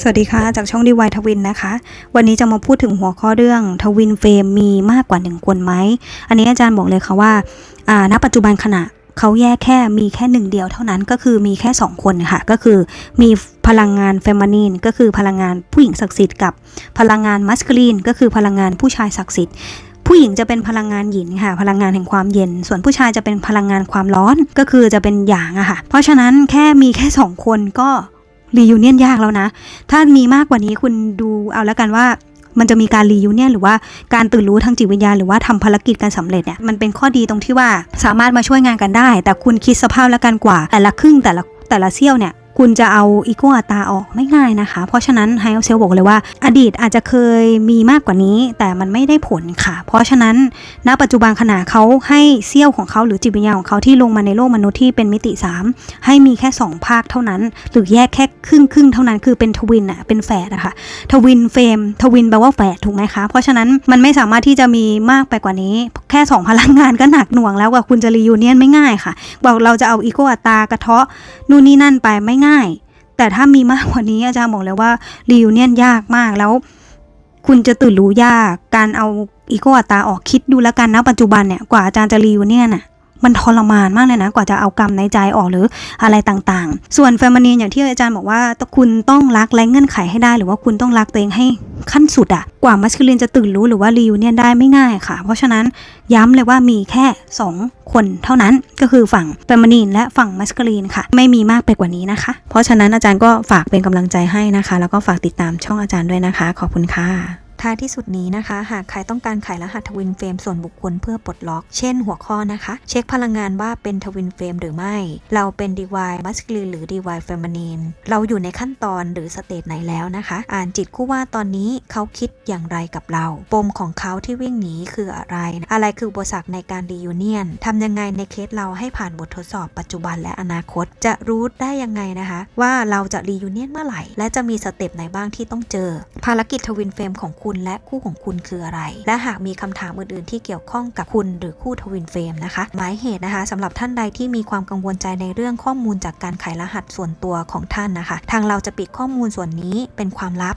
สวัสดีค่ะ จากช่องดีวายทวินนะคะ วันนี้จะมาพูดถึงหัวข้อเรื่องทวินเฟรมมีมากกว่าหนึ่งคนไหม อันนี้อาจารย์บอกเลยค่ะว่าณปัจจุบันขณะเขาแยกแค่มีแค่หนึ่งเดียวเท่านั้นก็คือมีแค่สองคนค่ะ ก็คือมีพลังงานเฟม i นีนก็คือพลังงานผู้หญิงศักดิ์สิทธิ์กับพลังงานมัสคลีนก็คือพลังงานผู้ชายศักดิ์สิทธิ์ผู้หญิงจะเป็นพลังงานหยินค่ะ พลังงานแห่งความเย็น ส่วนผู้ชายจะเป็นพลังงานความร้อนก็คือจะเป็นหยางอะค่ะ เพราะฉะนั้นแค่มีแค่สองคนก็ รียูเนียนยากแล้วนะ ถ้ามีมากกว่านี้คุณดูเอาแล้วกันว่ามันจะมีการรียูเนียนหรือว่าการตื่นรู้ทางจิตวิญญาณหรือว่าทำภารกิจการสำเร็จเนี่ยมันเป็นข้อดีตรงที่ว่าสามารถมาช่วยงานกันได้ แต่คุณคิดสภาพแล้วกันกว่า แต่ละครึ่งแต่ละแต่ละเซี่ยวเนี่ย คุณจะเอาอีโก้อัตราออกไม่ง่ายนะคะ เพราะฉะนั้นไฮเอลเซลบอกเลยว่า อดีตอาจจะเคยมีมากกว่านี้ แต่มันไม่ได้ผลค่ะ เพราะฉะนั้นณปัจจุบันขณะเขาให้เซี่ยวของเขาหรือจิตวิญญาณของเขาที่ลงมาในโลกมนุษย์ที่เป็นมิติ 3 ให้มีแค่ 2 ภาคเท่านั้น หรือแยกแค่ครึ่งครึ่งเท่านั้นคือเป็นทวินอะเป็นแฝดอะค่ะทวินเฟรมทวินแปลว่าแฝดถูกไหมคะ เพราะฉะนั้นมันไม่สามารถที่จะมีมากไปกว่านี้ แค่2พลังงานก็หนักหน่วงแล้วกว่าคุณจะรียูเนียนไม่ง่ายค่ะบอกเราจะเอาอีโกอัตรากระเทาะนู่นนี่นั่นไปไม่ง่าย แต่ถ้ามีมากกว่านี้อาจารย์บอกเลยว่ารียูเนียนยากมากแล้ว คุณจะตื่นรู้ยากการเอาอีโกอัตราออกคิดดูแล้วกันนะปัจจุบันเนี่ยกว่าอาจารย์จะรียูเนียนอะ มันทรมานมากเลยนะ กว่าจะเอากรรมในใจออกหรืออะไรต่างๆ ส่วนแฟมินีนอย่างที่อาจารย์บอกว่าคุณต้องรักและเงื่อนไขให้ได้ หรือว่าคุณต้องรักตัวเองให้ขั้นสุดอะกว่ามัสคิลินจะตื่นรู้หรือว่ารียูเนียได้ไม่ง่ายค่ะ เพราะฉะนั้นย้ำเลยว่ามีแค่ 2 คนเท่านั้นก็คือฝั่งแฟมินีนและฝั่งมัสคิลินค่ะ ไม่มีมากไปกว่านี้นะคะ เพราะฉะนั้นอาจารย์ก็ฝากเป็นกำลังใจให้นะคะ แล้วก็ฝากติดตามช่องอาจารย์ด้วยนะคะ ขอบคุณค่ะ ท้ายที่สุดนี้นะคะ หากใครต้องการไขรหัสทวินเฟรมส่วนบุคคลเพื่อปลดล็อก เช่นหัวข้อนะคะ เช็คพลังงานว่าเป็นทวินเฟรมหรือไม่ เราเป็น DY Masculine หรือ DY Feminine เราอยู่ในขั้นตอนหรือสเตจไหนแล้วนะคะ อ่านจิตคู่ว่าตอนนี้เขาคิดอย่างไรกับเรา ปมของเขาที่วิ่งหนีคืออะไร อะไรคืออุปสรรคในการรียูเนียนทำยังไงในเคสเราให้ผ่านบททดสอบปัจจุบันและอนาคต จะรู้ได้ยังไงนะคะ ว่าเราจะรียูเนียนเมื่อไหร่ และจะมีสเต็ปไหนบ้างที่ต้องเจอ ภารกิจทวินเฟรมของคุณและคู่ของคุณคืออะไร และหากมีคำถามอื่น ๆ ที่เกี่ยวข้องกับคุณหรือคู่ทวินเฟรมนะคะ หมายเหตุนะคะสำหรับท่านใดที่มีความกังวลใจในเรื่องข้อมูลจากการไขรหัสส่วนตัวของท่านนะคะ ทางเราจะปิดข้อมูลส่วนนี้เป็นความลับ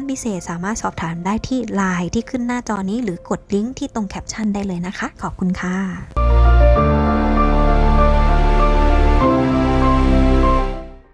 นานพิเศษสามารถสอบถามได้ที่ไลน์ที่ขึ้นหน้าจอนี้หรือกดลิงก์ที่ตรงแคปชั่นได้เลยนะคะ ขอบคุณค่ะ